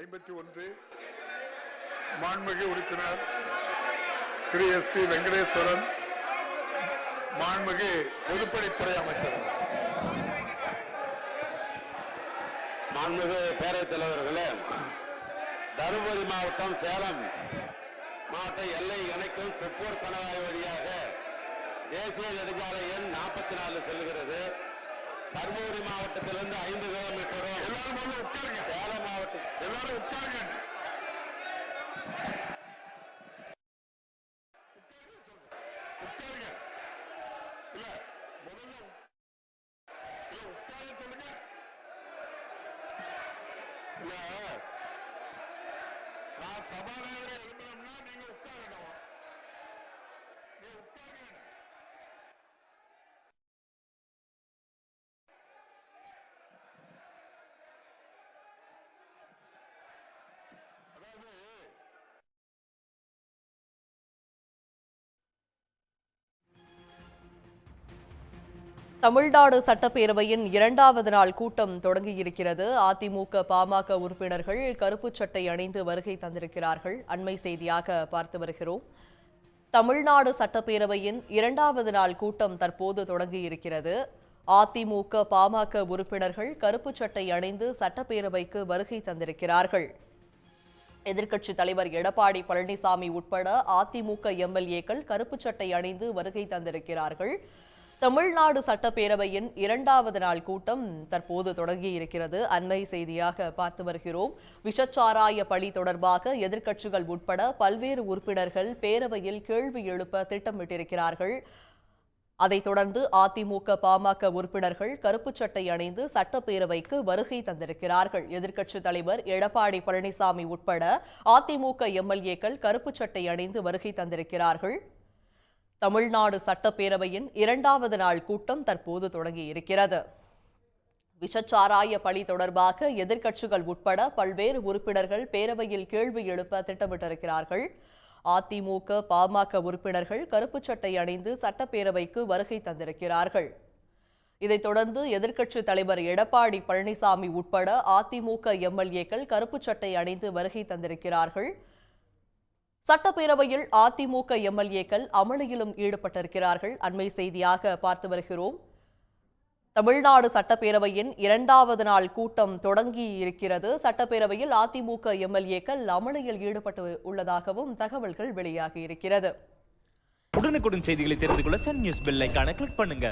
ஐம்பத்தி ஒன்று மாண்புமிகு உறுப்பினர் திரு எஸ் பி வெங்கடேஸ்வரன் மாண்புமிகு பொதுப்பணித்துறை அமைச்சர். மாண்புமிகு பேரவைத் தலைவர்களே தருமபுரி மாவட்டம் சேலம் மாவட்ட எல்லை இணைக்கும் துப்பூர் கணவாய் வழியாக தேசிய நெடுஞ்சாலை எண் நாற்பத்தி நாலு செல்கிறது. தருமபுரி மாவட்டத்திலிருந்து ஐந்து கிலோமீட்டரும் சேலம் மாவட்டம் எல்லாரும் உட்காருங்க உட்காருங்க இல்ல முதல்ல இல்ல உட்கார சொல்லுங்க இல்ல நான் சபாநாயகரை எழுப்பணும்னா நீங்க உட்காரணும் நீ உட்காருங்க தமிழ்நாடு சட்டப்பேரவையின் இரண்டாவது நாள் கூட்டம் தொடங்கியிருக்கிறது. அதிமுக பாமக உறுப்பினர்கள் கருப்புச் சட்டை அணிந்து வருகை தந்திருக்கிறார்கள். அண்மை செய்தியாக பார்த்து வருகிறோம். தமிழ்நாடு சட்டப்பேரவையின் இரண்டாவது நாள் கூட்டம் தற்போது தொடங்கியிருக்கிறது. அதிமுக பாமக உறுப்பினர்கள் கருப்புச் சட்டை அணிந்து சட்டப்பேரவைக்கு வருகை தந்திருக்கிறார்கள். எதிர்க்கட்சித் தலைவர் எடப்பாடி பழனிசாமி உட்பட அதிமுக எம்எல்ஏக்கள் கருப்புச் சட்டை அணிந்து வருகை தந்திருக்கிறார்கள். தமிழ்நாடு சட்டப்பேரவையின் இரண்டாவது நாள் கூட்டம் தற்போது தொடங்கியிருக்கிறது. அண்மை செய்தியாக பார்த்து வருகிறோம். விஷச்சாராய பழி தொடர்பாக எதிர்க்கட்சிகள் உட்பட பல்வேறு உறுப்பினர்கள் பேரவையில் கேள்வி எழுப்ப திட்டமிட்டிருக்கிறார்கள். அதைத் தொடர்ந்து அதிமுக பாமக உறுப்பினர்கள் கருப்பு சட்டை அணிந்து சட்டப்பேரவைக்கு வருகை தந்திருக்கிறார்கள். எதிர்க்கட்சித் தலைவர் எடப்பாடி பழனிசாமி உட்பட அதிமுக எம்எல்ஏக்கள் கருப்பு சட்டை அணிந்து வருகை தந்திருக்கிறார்கள். தமிழ்நாடு சட்டப்பேரவையின் இரண்டாவது நாள் கூட்டம் தற்போது தொடங்கியிருக்கிறது. விஷச்சாராய பழி தொடர்பாக எதிர்க்கட்சிகள் உட்பட பல்வேறு உறுப்பினர்கள் பேரவையில் கேள்வி எழுப்ப திட்டமிட்டிருக்கிறார்கள். அதிமுக பாமக உறுப்பினர்கள் கருப்புச் சட்டை அணிந்து சட்டப்பேரவைக்கு வருகை தந்திருக்கிறார்கள். இதைத் தொடர்ந்து எதிர்க்கட்சித் தலைவர் எடப்பாடி பழனிசாமி உட்பட அதிமுக எம்எல்ஏக்கள் கருப்புச் சட்டை அணிந்து வருகை தந்திருக்கிறார்கள். சட்டப்பேரவையில் அதிமுக எம்எல்ஏக்கள் அமளியிலும் ஈடுபட்டிருக்கிறார்கள். அண்மை செய்தியாக பார்த்து வருகிறோம். தமிழ்நாடு சட்டப்பேரவையின் இரண்டாவது நாள் கூட்டம் தொடங்கி இருக்கிறது. சட்டப்பேரவையில் அதிமுக எம்எல்ஏக்கள் அமளியில் ஈடுபட்டு உள்ளதாகவும் தகவல்கள் வெளியாகி இருக்கிறது. உடனுக்குடன் செய்திகளை தெரிந்து கொள்ள சன் நியூஸ் பெல் கிளிக் பண்ணுங்க.